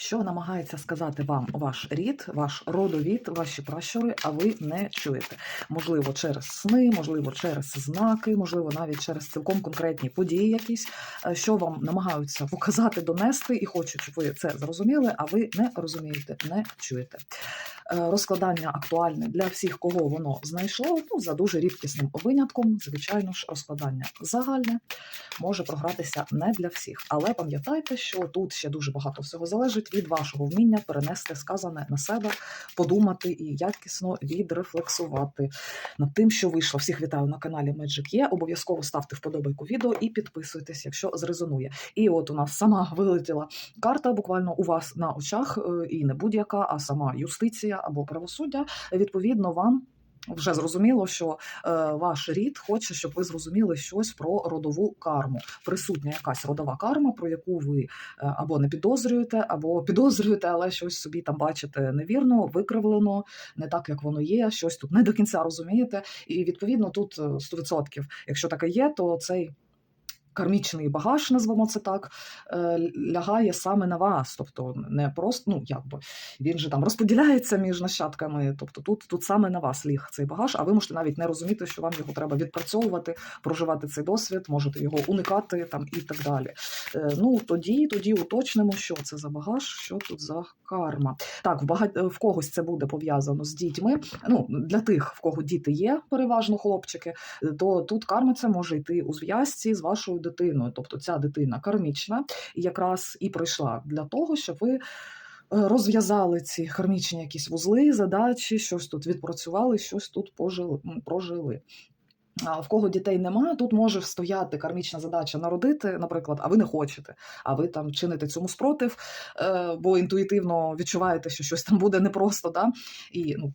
Що намагається сказати вам ваш рід, ваш родовід, ваші пращури, а ви не чуєте? Можливо, через сни, можливо, через знаки, можливо, навіть через цілком конкретні події, якісь, е, що вам намагаються показати, донести, і хочуть, щоб ви це зрозуміли, а ви не розумієте, не чуєте. Е, Розкладання актуальне для всіх, кого воно знайшло, ну за дуже рідкісним винятком. Звичайно ж, розкладання загальне може програтися не для всіх. Але пам'ятайте, що тут ще дуже багато всього залежить від вашого вміння перенести сказане на себе, подумати і якісно відрефлексувати над тим, що вийшло. Всіх вітаю на каналі Magic є. Обов'язково ставте вподобайку відео і підписуйтесь, якщо зрезонує. І от у нас сама вилетіла карта, буквально у вас на очах, е, і не будь-яка, а сама юстиція або правосуддя. Відповідно, вам. Вже зрозуміло, що е, ваш рід хоче, щоб ви зрозуміли щось про родову карму. Присутня якась родова карма, про яку ви е, або не підозрюєте, або підозрюєте, але щось собі там бачите невірно, викривлено, не так, як воно є, щось тут не до кінця розумієте. І відповідно тут е, 100%, якщо таке є, то цей. Кармічний багаж, назвемо це так, е, лягає саме на вас. Тобто не просто, ну якби він же там розподіляється між нащадками. Тобто тут, тут саме на вас ліг цей багаж, а ви можете навіть не розуміти, що вам його треба відпрацьовувати, проживати цей досвід, можете його уникати там і так далі. Е, Ну тоді, тоді уточнимо, що це за багаж, що тут за карма. Так, в багать в когось це буде пов'язано з дітьми. Ну для тих, в кого діти є, переважно хлопчики, е, то тут карма це може йти у зв'язці з вашою дитиною. Тобто ця дитина кармічна і якраз і прийшла для того, щоб ви. е, Розв'язали ці кармічні якісь вузли, задачі, щось тут відпрацювали, щось тут пожили, прожили. А в кого дітей немає, тут може стояти кармічна задача народити, наприклад, а ви не хочете, а ви там чините цьому спротив, е, бо інтуїтивно відчуваєте, що щось там буде непросто, да? і ну.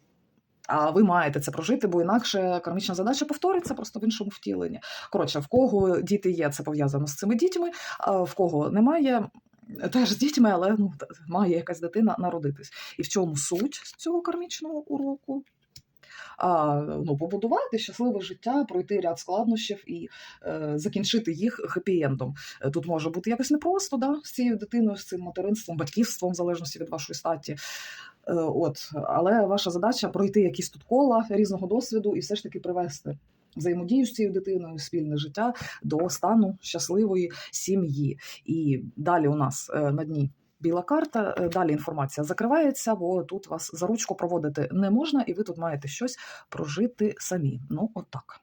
А ви маєте це прожити, бо інакше кармічна задача повториться просто в іншому втіленні. Коротше, в кого діти є, це пов'язано з цими дітьми, а в кого немає, теж з дітьми, але ну, має якась дитина народитись. І в чому суть цього кармічного уроку? А, ну, побудувати щасливе життя, пройти ряд складнощів і е, закінчити їх хеппі-ендом. Е, Тут може бути якось непросто да, з цією дитиною, з цим материнством, батьківством, в залежності від вашої статі. Е, От, але ваша задача пройти якісь тут кола різного досвіду і все ж таки привести взаємодію з цією дитиною, спільне життя до стану щасливої сім'ї. І далі у нас е, на дні. Біла карта, е, далі інформація закривається, бо тут вас за ручку проводити не можна, і ви тут маєте щось прожити самі. Ну, от так.